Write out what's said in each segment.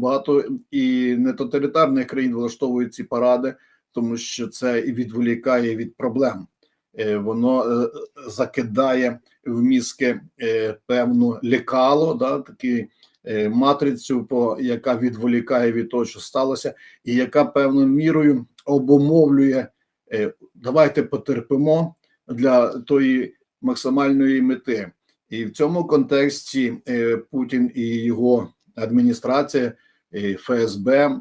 багато і не тоталітарних країн влаштовують ці паради, тому що це і відволікає від проблем. Е, Воно е, закидає в мізки е, певну лікало, да, такі е, матрицю, по яка відволікає від того, що сталося, і яка певною мірою обумовлює. е, Давайте потерпимо для тої максимальної мети. І в цьому контексті е, Путін і його адміністрація, е, ФСБ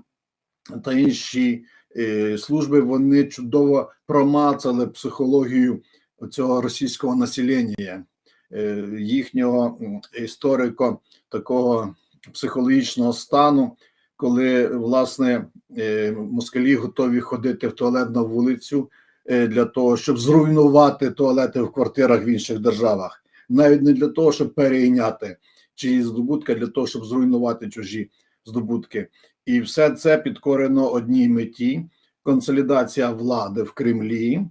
та інші е, служби вони чудово промацали психологію цього російського населення, е, їхнього історико такого психологічного стану, коли власне е, москалі готові ходити в туалет на вулицю е, для того, щоб зруйнувати туалети в квартирах в інших державах, навіть не для того, щоб перейняти чиї здобутки, для того, щоб зруйнувати чужі здобутки. І все це підкорено одній меті: консолідація влади в Кремлі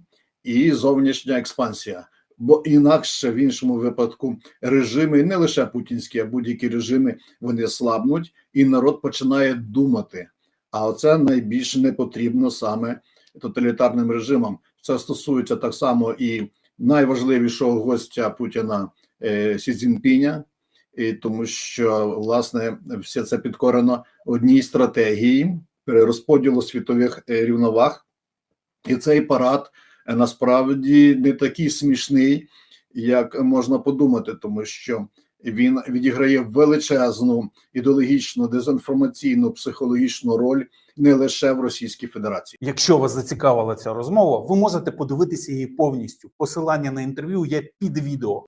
і зовнішня експансія. Бо інакше в іншому випадку режими, не лише путінські, а будь-які режими, вони слабнуть, і народ починає думати. А оце найбільше не потрібно саме тоталітарним режимам. Це стосується так само і найважливішого гостя Путіна е, Сі Цзіньпіня, і тому що власне все це підкорено одній стратегії перерозподілу світових е, рівноваг, і цей парад е, насправді не такий смішний, як можна подумати, тому що він відіграє величезну ідеологічну, дезінформаційну, психологічну роль не лише в Російській Федерації. Якщо вас зацікавила ця розмова, ви можете подивитися її повністю. Посилання на інтерв'ю є під відео.